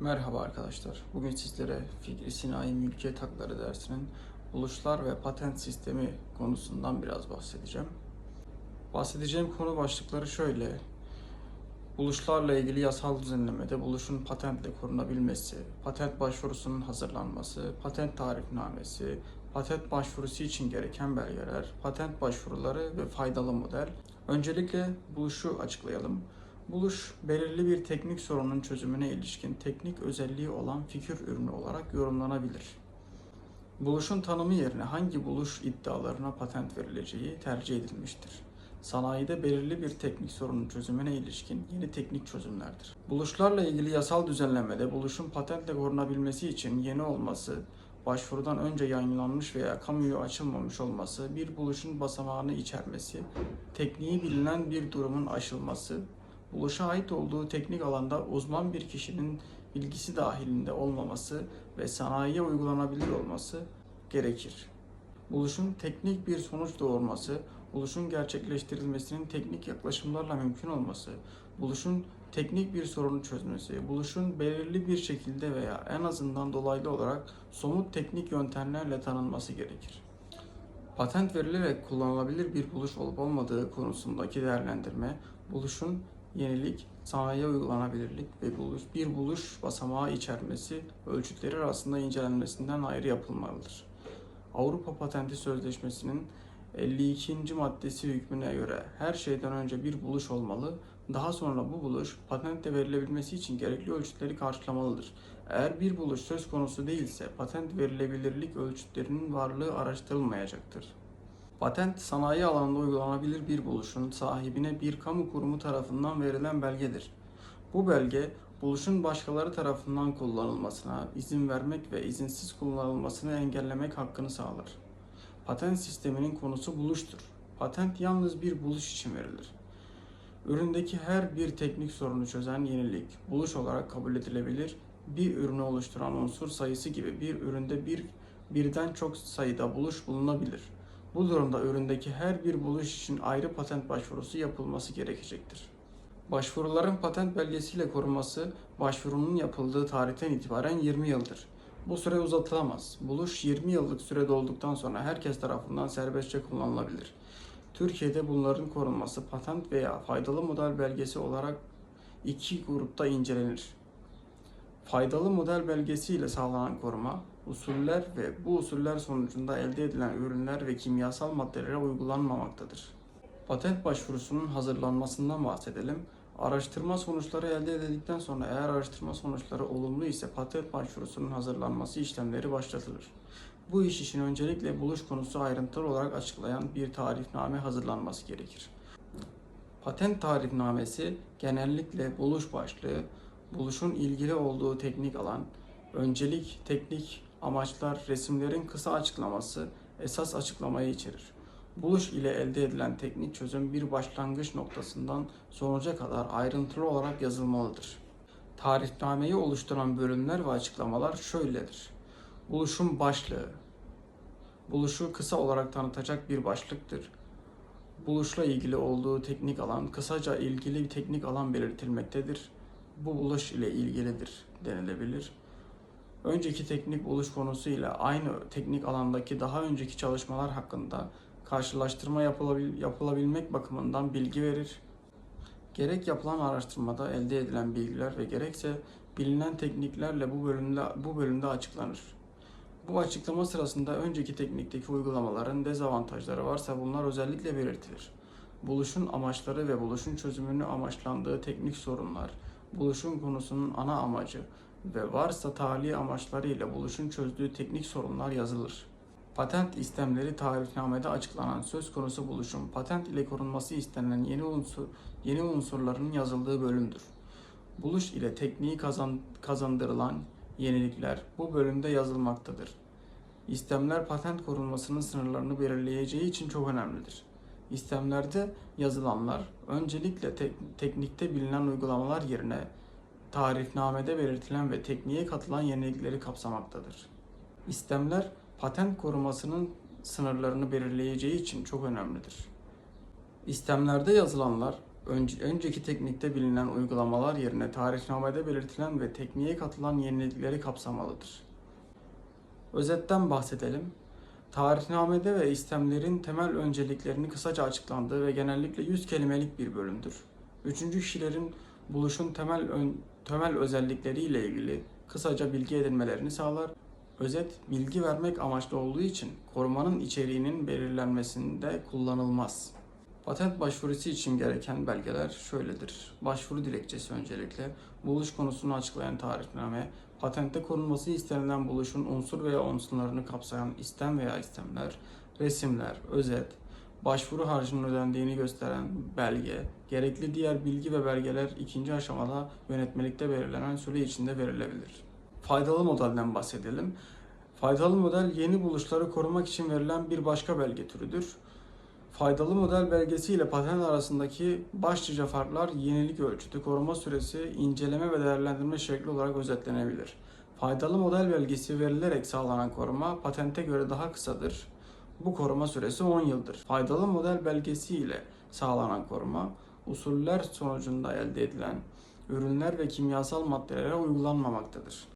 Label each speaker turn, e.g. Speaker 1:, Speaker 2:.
Speaker 1: Merhaba arkadaşlar. Bugün sizlere Fikri Sinayi Mülkiyet Hakları dersinin buluşlar ve patent sistemi konusundan biraz bahsedeceğim. Bahsedeceğim konu başlıkları şöyle. Buluşlarla ilgili yasal düzenlemede buluşun patentle korunabilmesi, patent başvurusunun hazırlanması, patent tarifnamesi, patent başvurusu için gereken belgeler, patent başvuruları ve faydalı model. Öncelikle buluşu açıklayalım. Buluş, belirli bir teknik sorunun çözümüne ilişkin teknik özelliği olan fikir ürünü olarak yorumlanabilir. Buluşun tanımı yerine hangi buluş iddialarına patent verileceği tercih edilmiştir. Sanayide belirli bir teknik sorunun çözümüne ilişkin yeni teknik çözümlerdir. Buluşlarla ilgili yasal düzenlemede buluşun patentle korunabilmesi için yeni olması, başvurudan önce yayınlanmış veya kamuya açılmamış olması, bir buluşun basamağını içermesi, tekniği bilinen bir durumun aşılması, buluşa ait olduğu teknik alanda uzman bir kişinin bilgisi dahilinde olmaması ve sanayiye uygulanabilir olması gerekir. Buluşun teknik bir sonuç doğurması, buluşun gerçekleştirilmesinin teknik yaklaşımlarla mümkün olması, buluşun teknik bir sorunu çözmesi, buluşun belirli bir şekilde veya en azından dolaylı olarak somut teknik yöntemlerle tanınması gerekir. Patent verilerek kullanılabilir bir buluş olup olmadığı konusundaki değerlendirme, buluşun yenilik, sanayiye uygulanabilirlik ve buluş, bir buluş basamağı içermesi ölçütleri arasında incelenmesinden ayrı yapılmalıdır. Avrupa Patenti Sözleşmesi'nin 52. maddesi hükmüne göre her şeyden önce bir buluş olmalı, daha sonra bu buluş patentle verilebilmesi için gerekli ölçütleri karşılamalıdır. Eğer bir buluş söz konusu değilse patent verilebilirlik ölçütlerinin varlığı araştırılmayacaktır. Patent, sanayi alanında uygulanabilir bir buluşun sahibine bir kamu kurumu tarafından verilen belgedir. Bu belge, buluşun başkaları tarafından kullanılmasına izin vermek ve izinsiz kullanılmasını engellemek hakkını sağlar. Patent sisteminin konusu buluştur. Patent yalnız bir buluş için verilir. Üründeki her bir teknik sorunu çözen yenilik, buluş olarak kabul edilebilir, bir ürünü oluşturan unsur sayısı gibi bir üründe bir birden çok sayıda buluş bulunabilir. Bu durumda üründeki her bir buluş için ayrı patent başvurusu yapılması gerekecektir. Başvuruların patent belgesiyle korunması başvurunun yapıldığı tarihten itibaren 20 yıldır. Bu süre uzatılamaz. Buluş 20 yıllık süre dolduktan sonra herkes tarafından serbestçe kullanılabilir. Türkiye'de bunların korunması patent veya faydalı model belgesi olarak iki grupta incelenir. Faydalı model belgesi ile sağlanan koruma, usuller ve bu usuller sonucunda elde edilen ürünler ve kimyasal maddelere uygulanmamaktadır. Patent başvurusunun hazırlanmasından bahsedelim. Araştırma sonuçları elde edildikten sonra eğer araştırma sonuçları olumlu ise patent başvurusunun hazırlanması işlemleri başlatılır. Bu iş için öncelikle buluş konusu ayrıntılı olarak açıklayan bir tarifname hazırlanması gerekir. Patent tarifnamesi genellikle buluş başlığı, buluşun ilgili olduğu teknik alan, öncelik, teknik, amaçlar, resimlerin kısa açıklaması, esas açıklamayı içerir. Buluş ile elde edilen teknik çözüm bir başlangıç noktasından sonuca kadar ayrıntılı olarak yazılmalıdır. Tarifnameyi oluşturan bölümler ve açıklamalar şöyledir. Buluşun başlığı. Buluşu kısa olarak tanıtacak bir başlıktır. Buluşla ilgili olduğu teknik alan, kısaca ilgili teknik alan belirtilmektedir. Bu buluş ile ilgilidir denilebilir. Önceki teknik buluş konusu ile aynı teknik alandaki daha önceki çalışmalar hakkında karşılaştırma yapılabil, yapılabilmek bakımından bilgi verir. Gerek yapılan araştırmada elde edilen bilgiler ve gerekse bilinen tekniklerle bu bölümde bu bölümde açıklanır. Bu açıklama sırasında önceki teknikteki uygulamaların dezavantajları varsa bunlar özellikle belirtilir. Buluşun amaçları ve buluşun çözümünü amaçlandığı teknik sorunlar, buluşun konusunun ana amacı ve varsa tali amaçları ile buluşun çözdüğü teknik sorunlar yazılır. Patent istemleri tarifnamede açıklanan söz konusu buluşun patent ile korunması istenilen yeni unsur yeni unsurların yazıldığı bölümdür. Buluş ile tekniği kazan, kazandırılan yenilikler bu bölümde yazılmaktadır. İstemler patent korunmasının sınırlarını belirleyeceği için çok önemlidir. İstemlerde yazılanlar öncelikle tek- teknikte bilinen uygulamalar yerine tarifnamede belirtilen ve tekniğe katılan yenilikleri kapsamaktadır. İstemler patent korumasının sınırlarını belirleyeceği için çok önemlidir. İstemlerde yazılanlar önce- önceki teknikte bilinen uygulamalar yerine tarifnamede belirtilen ve tekniğe katılan yenilikleri kapsamalıdır. Özetten bahsedelim. Tarifnamede ve istemlerin temel önceliklerini kısaca açıklandığı ve genellikle 100 kelimelik bir bölümdür. Üçüncü kişilerin buluşun temel ön- temel özellikleriyle ilgili kısaca bilgi edinmelerini sağlar. Özet, bilgi vermek amaçlı olduğu için korumanın içeriğinin belirlenmesinde kullanılmaz. Patent başvurusu için gereken belgeler şöyledir. Başvuru dilekçesi öncelikle, buluş konusunu açıklayan tarifname, patente korunması istenilen buluşun unsur veya unsurlarını kapsayan istem veya istemler, resimler, özet, başvuru harcının ödendiğini gösteren belge, gerekli diğer bilgi ve belgeler ikinci aşamada yönetmelikte belirlenen süre içinde verilebilir. Faydalı modelden bahsedelim. Faydalı model yeni buluşları korumak için verilen bir başka belge türüdür. Faydalı model belgesi ile patent arasındaki başlıca farklar yenilik ölçütü, koruma süresi, inceleme ve değerlendirme şekli olarak özetlenebilir. Faydalı model belgesi verilerek sağlanan koruma patente göre daha kısadır. Bu koruma süresi 10 yıldır. Faydalı model belgesi ile sağlanan koruma usuller sonucunda elde edilen ürünler ve kimyasal maddelere uygulanmamaktadır.